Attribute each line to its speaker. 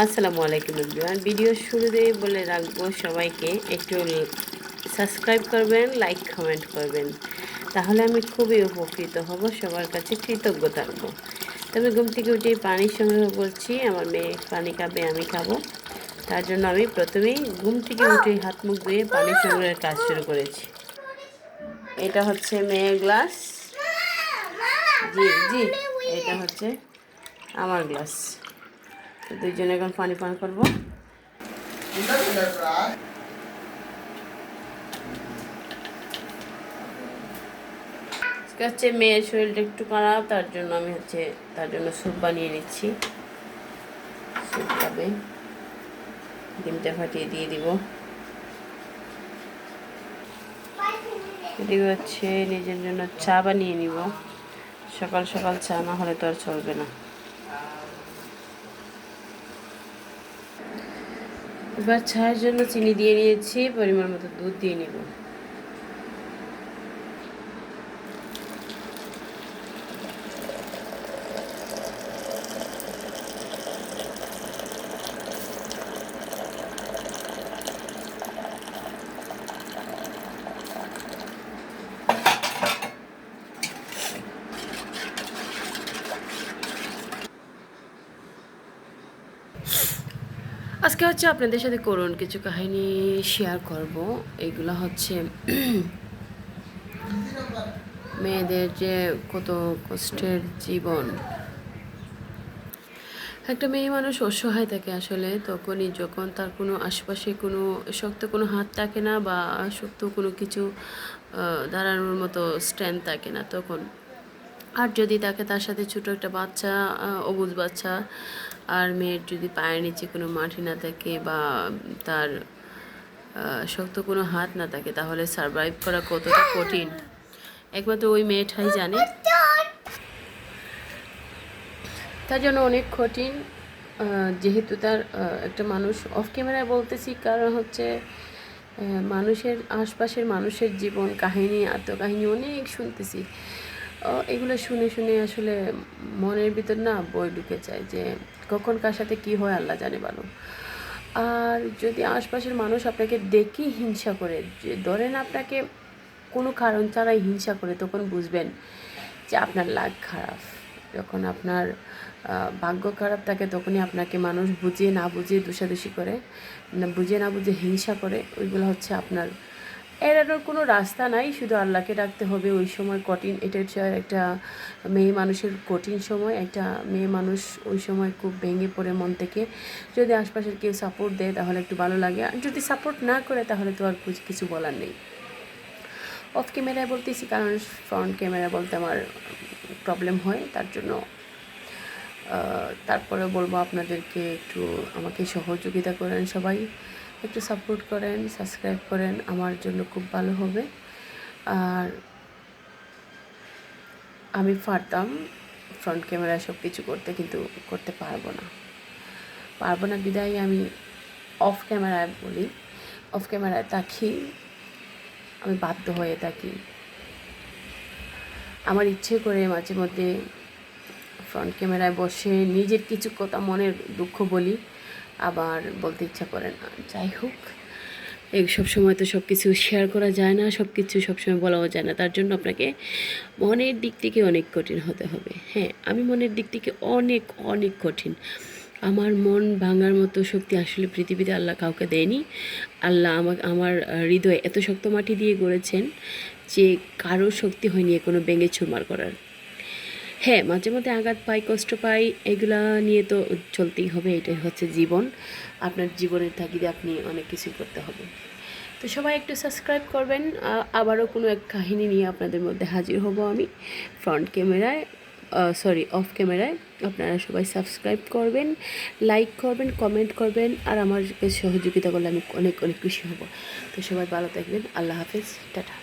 Speaker 1: আসসালামু আলাইকুম everyone. Video শুরুতেই বলে রাখব সবাইকে, একটু সাবস্ক্রাইব করবেন, লাইক, কমেন্ট করবেন। তাহলে আমি খুবই উপকৃত হব, সবার কাছে কৃতজ্ঞ থাকব তবে ঘুম থেকে উঠে পানি সংগ্রহ করছি, আমার মেয়ে পানি খাবে, আমি খাব। তার জন্য আমি প্রথমেই ঘুম থেকে উঠে হাত মুখ ধুয়ে পানি সংগ্রহের কাজ শুরু করেছি। এটা হচ্ছে মেয়ের গ্লাস। জি জি, এটা হচ্ছে আমার গ্লাস। তো দুইজনে এখন পানি পান করব। হচ্ছে মেয়ের শরীরটা একটু খারাপ, তার জন্য আমি হচ্ছে তার জন্য স্যুপ বানিয়ে নিচ্ছি। স্যুপ খাবে। ডিমটা ফাটিয়ে দিয়ে দিব। এদিকে হচ্ছে নিজের জন্য চা বানিয়ে নিব। সকাল সকাল চা না হলে তো আর চলবে না। এবার চায়ের জন্য চিনি দিয়ে নিয়েছি পরিমাণ মতো দুধ দিয়ে নিব আজকে হচ্ছে আপনাদের সাথে করুন কিছু কাহিনী শেয়ার করব। এগুলো হচ্ছে মেয়েদের যে কত কষ্টের জীবন। একটা মেয়ে মানুষ অসহায় থাকে আসলে, তখনই যখন তার কোনো আশেপাশে কোনো শক্ত কোনো হাত থাকে না বা শক্ত কোনো কিছু দাঁড়ানোর মতো স্ট্যান্ড থাকে না, তখন আর যদি তাকে তার সাথে ছোট একটা বাচ্চা অবুজ বাচ্চা আর মেয়ের যদি পায়ের নিচে কোনো মাটি না থাকে বা তার শক্ত কোনো হাত না থাকে, তাহলে সারভাইভ করা কতটা কঠিন? একমাত্র ওই মেয়েটাই জানে। তার জন্য অনেক কঠিন যেহেতু তার একটা মানুষ অফ ক্যামেরায় বলতেছি, কারণ হচ্ছে মানুষের আশপাশের মানুষের জীবন, কাহিনী, আত্মকাহিনী অনেক শুনতেছি। এগুলো শুনে শুনে আসলে মনের ভিতর না বই ঢুকে যায় যে কখন কার সাথে কী হয় আল্লাহ জানে ভালো আর যদি আশপাশের মানুষ আপনাকে দেখি হিংসা করে, যে ধরেন আপনাকে কোনো কারণ ছাড়াই হিংসা করে, তখন বুঝবেন যে আপনার লাগ খারাপ। যখন আপনার ভাগ্য খারাপ থাকে, তখনই আপনাকে মানুষ বুঝিয়ে না বুঝিয়ে দোষাদুষি করে বুঝিয়ে না বুঝিয়ে হিংসা করে, ওইগুলো হচ্ছে আপনার এড়ানোর কোনো রাস্তা নাই, শুধু আল্লাহকে ডাকতে হবে। ওই সময় কঠিন, এটা একটা মেয়ে মানুষের কঠিন সময়, একটা মেয়ে মানুষ ওই সময় খুব ভেঙে পড়ে মন থেকে। যদি আশপাশের কেউ সাপোর্ট দেয়, তাহলে একটু ভালো লাগে। আর যদি সাপোর্ট না করে, তাহলে তো আর কিছু বলার নেই। অফ ক্যামেরায় বলতেছি, কারণ ফ্রন্ট ক্যামেরা বলতে আমার প্রবলেম হয়, তার জন্য তারপরে বলব আপনাদেরকে একটু আমাকে সহযোগিতা করেন সবাই। একটু সাপোর্ট করেন সাবস্ক্রাইব করেন, আমার জন্য খুব ভালো হবে। আর আমি পারতাম ফ্রন্ট ক্যামেরায় সব কিছু করতে, কিন্তু করতে পারব না। পারব না বিদায়, আমি অফ ক্যামেরায় বলি। অফ ক্যামেরায় তাকি আমি বাধ্য হয়ে থাকি। আমার ইচ্ছে করে মাঝে মধ্যে ফ্রন্ট ক্যামেরায় বসে নিজের কিছু কথা মনের দুঃখ বলি। আবার বলতে ইচ্ছা করে না। যাই হোক, এই সব সময় তো সব কিছু শেয়ার করা যায় না, সব কিছু সবসময় বলাও যায় না। তার জন্য আপনাকে মনের দিক থেকে অনেক কঠিন হতে হবে। হ্যাঁ আমি মনের দিক থেকে অনেক অনেক কঠিন। আমার মন ভাঙার মতো শক্তি আসলে পৃথিবীতে আল্লাহ কাউকে দেয়নি। আল্লাহ আমার আমার হৃদয়ে এত শক্ত মাটি দিয়ে গড়েছেন যে কারও শক্তি হয়নি কোনো ব্যঙ্গে চুরমার করার। হ্যাঁ মাঝে মধ্যে আঘাত পাই কষ্ট পাই এগুলা নিয়ে তো চলতেই হবে, এটাই হচ্ছে জীবন। আপনার জীবনের তাগিদে আপনি অনেক কিছু করতে হবে। তো সবাই একটু সাবস্ক্রাইব করবেন। আবারও কোনো এক কাহিনী নিয়ে আপনাদের মধ্যে হাজির হব আমি। ফ্রন্ট ক্যামেরায় সরি অফ ক্যামেরায় আপনারা সবাই সাবস্ক্রাইব করবেন লাইক করবেন কমেন্ট করবেন, আর আমাকে সহযোগিতা করলে আমি অনেক অনেক খুশি হব। তো সবাই ভালো থাকবেন। আল্লাহ হাফেজ। টাটা।